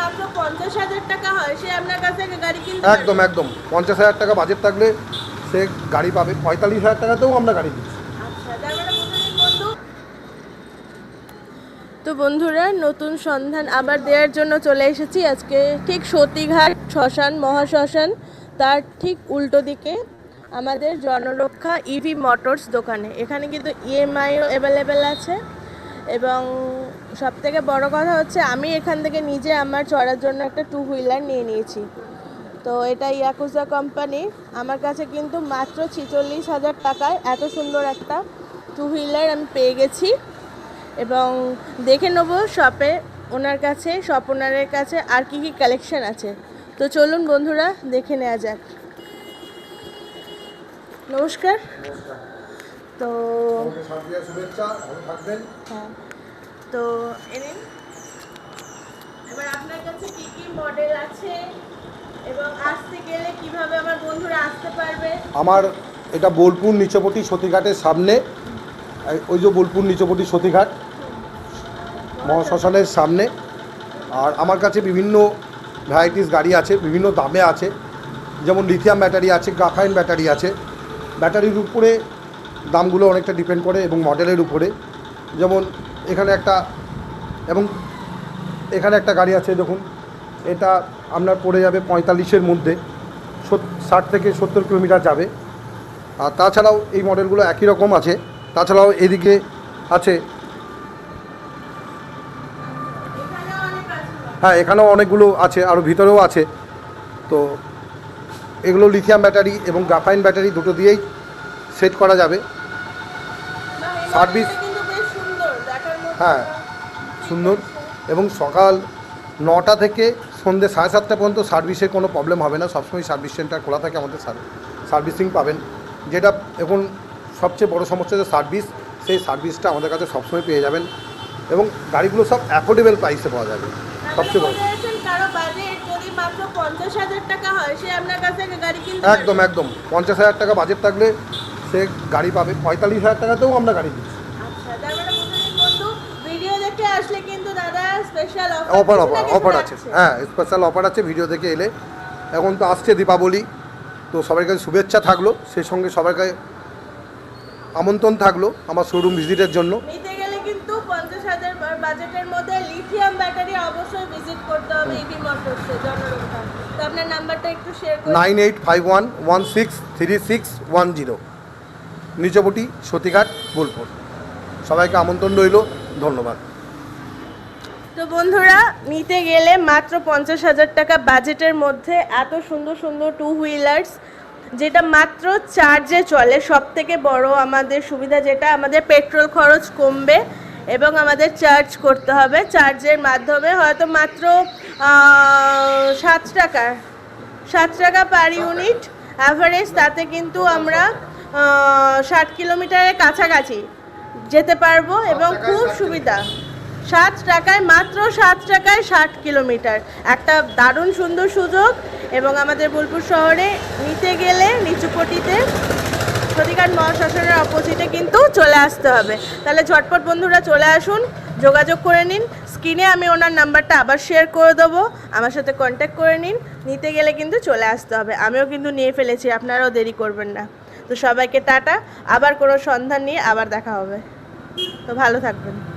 মাত্র পঞ্চাশ হাজার টাকা হয় সে আপনার কাছ থেকে গাড়ি কিনতে একদম একদম। পঞ্চাশ হাজার টাকা বাজেট থাকলে সে গাড়ি পাবে। পঁয়তাল্লিশ হাজার টাকাতেও আমরা গাড়ি দিচ্ছি মানে তো বন্ধুরা নতুন সন্ধান আবার দেওয়ার জন্য চলে এসেছি। আজকে ঠিক সতীঘাট শ্মশান মহাশ্মশান তার ঠিক উল্টো দিকে আমাদের জনরক্ষা ইভি মোটরস দোকানে। এখানে কিন্তু ইএমআইও অ্যাভেলেবেল আছে এবং সব থেকে বড় কথা হচ্ছে আমি এখান থেকে নিজে আমার চড়ার জন্য একটা টু হুইলার নিয়ে নিয়েছি। তো এটা ইয়াকুজা কোম্পানি আমার কাছে কিন্তু মাত্র ছিচল্লিশ হাজার টাকায় এত সুন্দর একটা টু হুইলার আমি পেয়ে গেছি। এবং দেখে নেব শপে ওনার কাছে শপ ওনারের কাছে আর কি কি কালেকশন আছে। তো চলুন বন্ধুরা দেখে নেওয়া যাক। নমস্কার। তো শুভেচ্ছা ভালো থাকবেন। হ্যাঁ। তো এনেন এবার আপনার কাছে কি কি মডেল আছে এবং আসতে গেলে কীভাবে আমার বন্ধুরা আসতে পারবে? আমার এটা বোলপুর নিচপটি সতীঘাটের সামনে। ওই যে বোলপুর নিচপটি সতীঘাট, মহাশ্মশানের সামনে। আর আমার কাছে বিভিন্ন ভ্যারাইটিস গাড়ি আছে, বিভিন্ন দামে আছে। যেমন লিথিয়াম ব্যাটারি আছে গ্রাফাইন ব্যাটারি আছে। ব্যাটারির উপরে দামগুলো অনেকটা ডিপেন্ড করে এবং মডেলের উপরে। যেমন এখানে একটা এবং এখানে একটা গাড়ি আছে দেখুন। এটা আপনার পড়ে যাবে পঁয়তাল্লিশের মধ্যে ষাট থেকে সত্তর কিলোমিটার যাবে। আর তাছাড়াও এই মডেলগুলো একই রকম আছে। তাছাড়াও এদিকে আছে। হ্যাঁ এখানেও অনেকগুলো আছে আরও ভিতরেও আছে। তো এগুলো লিথিয়াম ব্যাটারি এবং গ্রাফাইন ব্যাটারি দুটো দিয়েই সেট করা যাবে। বাহ, হ্যাঁ, সুন্দর। এবং সকাল নটা থেকে সন্ধ্যে সাড়ে সাতটা পর্যন্ত সার্ভিসের কোনো প্রবলেম হবে না। সবসময় সার্ভিস সেন্টার খোলা থাকে আমাদের সার্ভিসিং পাবেন। যেটা এখন সবচেয়ে বড় সমস্যা যে সার্ভিস সেই সার্ভিসটা আমাদের কাছে সবসময় পেয়ে যাবেন। এবং গাড়িগুলো সব অ্যাফোর্ডেবল প্রাইসে পাওয়া যাবে। সবচেয়ে বড়। একদম একদম। পঞ্চাশ হাজার টাকা বাজেট থাকলে সে গাড়ি পাবে। পঁয়তাল্লিশ হাজার টাকাতেও আমরা গাড়ি দিচ্ছি আচ্ছা তার মানে বুঝে নিন বন্ধু ভিডিও দেখে আসলে কিন্তু দাদা স্পেশাল অফার অফার অফার আছে। হ্যাঁ স্পেশাল অফার আছে ভিডিও দেখে এলে। এখন তো আসছে দীপাবলি তো সবার কাছে শুভেচ্ছা থাকল সেই সঙ্গে সবার কাছে আমন্ত্রণ থাকল আমার শোরুম ভিজিটের জন্য। নিতে গেলে কিন্তু পঞ্চাশ হাজার বাজেটের মধ্যে লিথিয়াম ব্যাটারি অবশ্যই ভিজিট করতে হবে মোটরসে জনরক্ষা তো আপনার নাম্বারটা একটু শেয়ার করুন। Nine eight five one one six three six one zero. Nichpoti Satighat Bolpur. সবাইকে আমন্ত্রণ রইল ধন্যবাদ। তো বন্ধুরা নিতে গেলে মাত্র পঞ্চাশ হাজার টাকা বাজেটের মধ্যে এত সুন্দর সুন্দর টু হুইলার্স যেটা মাত্র চার্জে চলে। সব থেকে বড় আমাদের সুবিধা যেটা আমাদের পেট্রোল খরচ কমবে এবং আমাদের চার্জ করতে হবে। চার্জের মাধ্যমে হয়তো মাত্র সাত টাকা সাত টাকা পার ইউনিট অ্যাভারেজ তাতে কিন্তু আমরা ষাট কিলোমিটারের কাছাকাছি যেতে পারব এবং খুব সুবিধা। সাত টাকায়, মাত্র সাত টাকায় ষাট কিলোমিটার। একটা দারুণ সুন্দর সুযোগ এবং আমাদের বোলপুর শহরে নিতে গেলে নিচুপটিতে সতীঘাট মহাশাসনের অপোজিটে কিন্তু চলে আসতে হবে। তাহলে ঝটপট বন্ধুরা চলে আসুন, যোগাযোগ করে নিন। স্ক্রিনে আমি ওনার নাম্বারটা আবার শেয়ার করে দেবো। আমার সাথে কন্ট্যাক্ট করে নিন। নিতে গেলে কিন্তু চলে আসতে হবে। আমিও কিন্তু নিয়ে ফেলেছি, আপনারাও দেরি করবেন না। তো সবাইকে টাটা। আবার কোনো সন্ধান নিয়ে আবার দেখা হবে। তো ভালো থাকবেন।